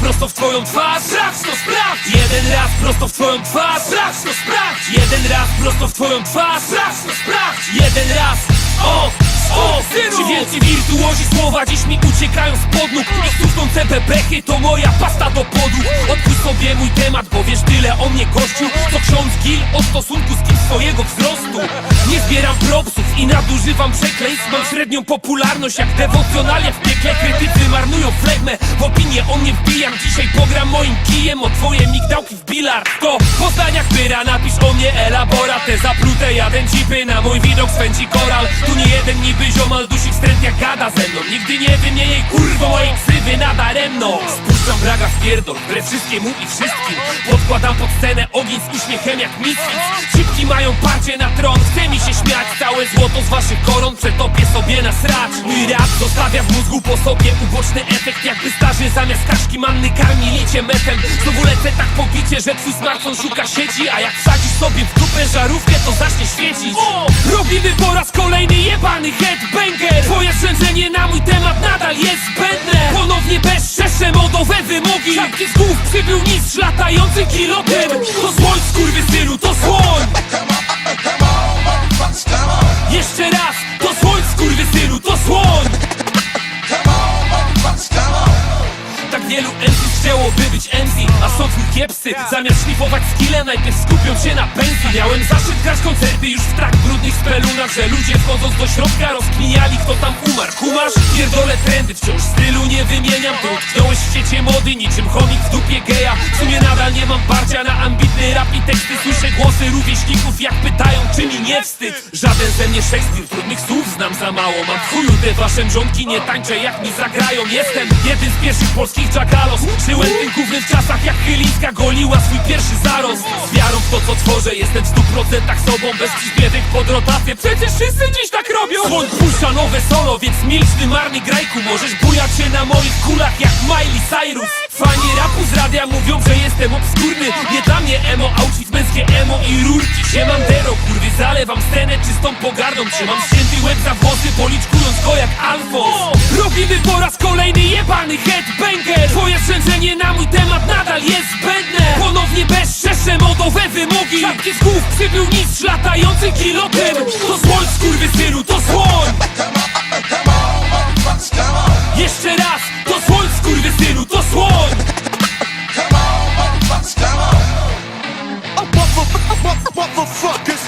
prosto w twoją twarz. Sprawdź to, sprawdź! Jeden raz prosto w twoją twarz. Sprawdź to, sprawdź! Jeden raz prosto w twoją twarz. Sprawdź to, sprawdź! Jeden raz. O, o, Czy wielcy wirtuozi słowa dziś mi uciekają spod nóg Ich cuchnące bebechy to moja pasta do podłóg Odpuść sobie mój temat, bo wiesz tyle o mnie gościu Co ksiądz Gil o stosunku z kim swojego wzrostu Nie zbieram propsów i nadużywam przekleństw. Mam średnią popularność jak dewocjonalia w piekle. Krytycy marnują flegmę, w opinię o mnie wbijam. Dzisiaj pogram moim kijem. O twoje migdałki w bilard. To po zdaniach pyra, napisz o mnie elaborat. Te zaplute jadę cipy, na mój widok swędzi koral. Tu nie jeden niby ziomal dusi wstręt jak gada ze mną. Nigdy nie wymieniaj kurwo mojej ksywy nadaremno Spuszczam braga w pierdol, wbrew wszystkiemu i wszystkim. Podkładam pod scenę ogień z uśmiechem jak misfits. Cipki mają parcie na tron, chce mi się Całe złoto z waszych koron przetopię sobie na sracz Mój rap zostawia z mózgu po sobie uboczny efekt Jakby starzy zamiast kaszki manny karmili cię metem. Znowu lecę tak pobicie, że twój smartfon szuka sieci A jak wsadzisz sobie w dupę żarówkę, to zacznie świecić. O! Robimy po raz kolejny jebany headbanger. Twoje szczędzenie na mój temat nadal jest zbędne. Ponownie bezczeszczę modowe wymogi. Czapki z głów przybył mistrz latający kilotem To kiepscy Zamiast szlifować skille Najpierw skupią się na pensji Miałem zaszczyt grać koncerty już w tak brudnych spelunach Że ludzie wchodząc do środka rozkminiali kto tam umarł. Kumasz? Pierdolę trendy Wciąż stylu nie wymieniam. Tu utknąłeś w świecie mody Niczym chomik w dupie geja. W sumie nadal nie mam parcia na ambitny rap i teksty. Słyszę głosy rówieśników jak pytają czy mi nie wstyd. Żaden ze mnie Szekspir Trudnych słów znam za mało. Mam w chuju te wasze mrzonki Nie tańczę jak mi zagrają. Jestem jeden z pierwszych polskich jackalos. Żyłem tym w czasach jak Chylińska goliła swój pierwszy zarost. Z wiarą w to co tworzę Jestem w stu procentach sobą. Bez przyśpiewek pod rotację. Przecież wszyscy dziś tak robią. Słoń puszcza nowe solo Więc milcz ty marny grajku. Możesz bujać się na moich kulach jak Miley Cyrus. Fani rapu z radia mówią, że jestem obskurny. Nie dla mnie emo, outfit męskie emo i rurki. Siemandero, kurwy, zalewam scenę czystą pogardą. Trzymam ścięty łeb za włosy, policzkując go jak Alfons Robimy po raz kolejny jebany headbanger. Twoje szczędzenie na mój temat nadal jest modowe wymogi Szatki z głów przybył mistrz latający kilotem To słoń skurwysynu, to słoń Jeszcze raz, to słoń skurwysynu, to słoń Motherfuckers,